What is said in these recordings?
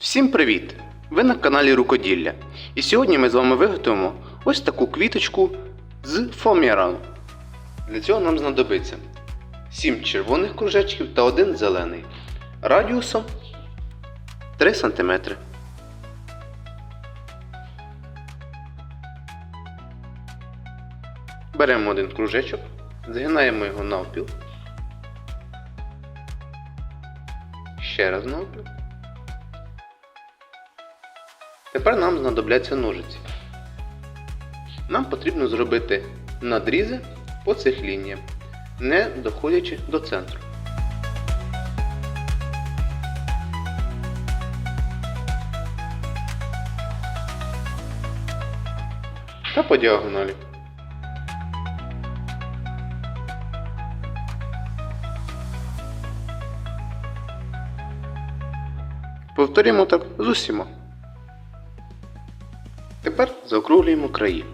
Всім привіт! Ви на каналі Рукоділля. І сьогодні ми з вами виготовимо ось таку квіточку з фомірану. Для цього нам знадобиться 7 червоних кружечків та один зелений радіусом 3 см. Беремо один кружечок, згинаємо його навпіл. Ще раз навпіл. Тепер нам знадобляться ножиці. Нам потрібно зробити надрізи по цих лініях, не доходячи до центру. Та по діагоналі. Повторюємо так з усіма. Тепер заокруглюємо краї.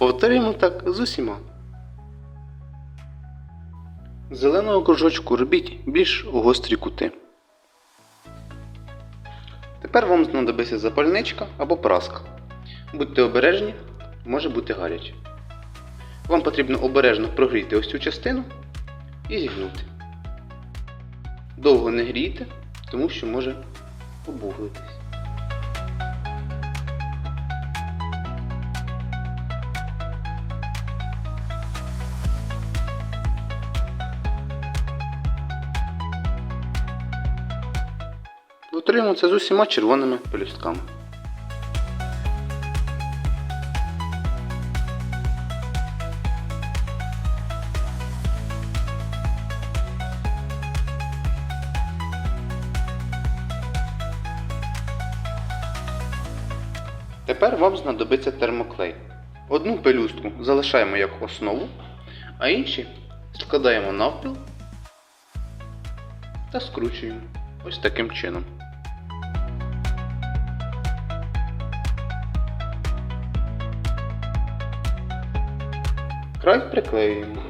Повторюємо так з усіма. Зеленого кружочку робіть більш гострі кути. Тепер вам знадобиться запальничка або праска. Будьте обережні, може бути гаряче. Вам потрібно обережно прогріти ось цю частину і зігнути. Довго не грійте, тому що може обуглитись. Це з усіма червоними пелюстками. Тепер вам знадобиться термоклей. Одну пелюстку залишаємо як основу, а інші складаємо навпіл та скручуємо ось таким чином. Край приклеюємо.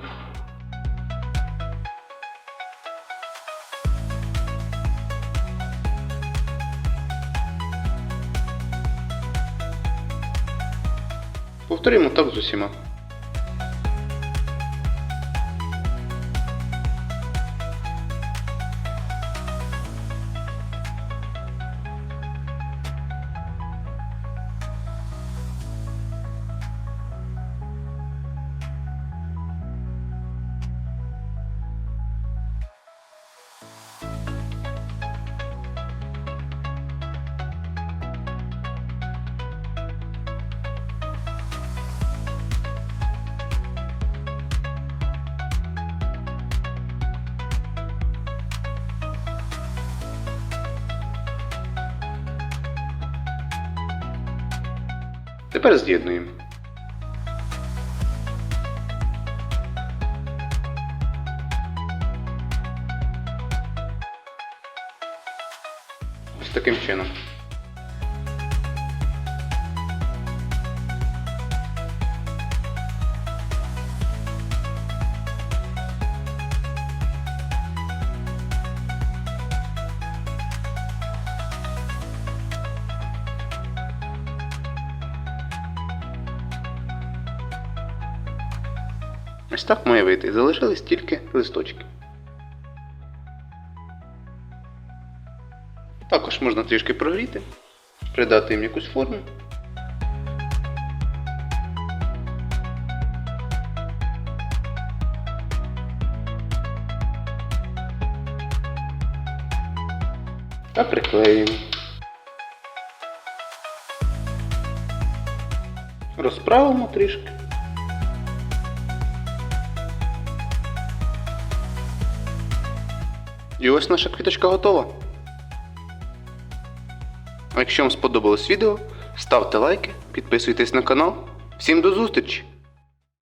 Повторюємо так з усіма. Тепер з'єднуємо. Ось таким чином. Ось так має вийти. Залишились тільки листочки. Також можна трішки прогріти, придати їм якусь форму. Та приклеюємо. Розправимо трішки. І ось наша квіточка готова. А якщо вам сподобалось відео, ставте лайки, підписуйтесь на канал. Всім до зустрічі!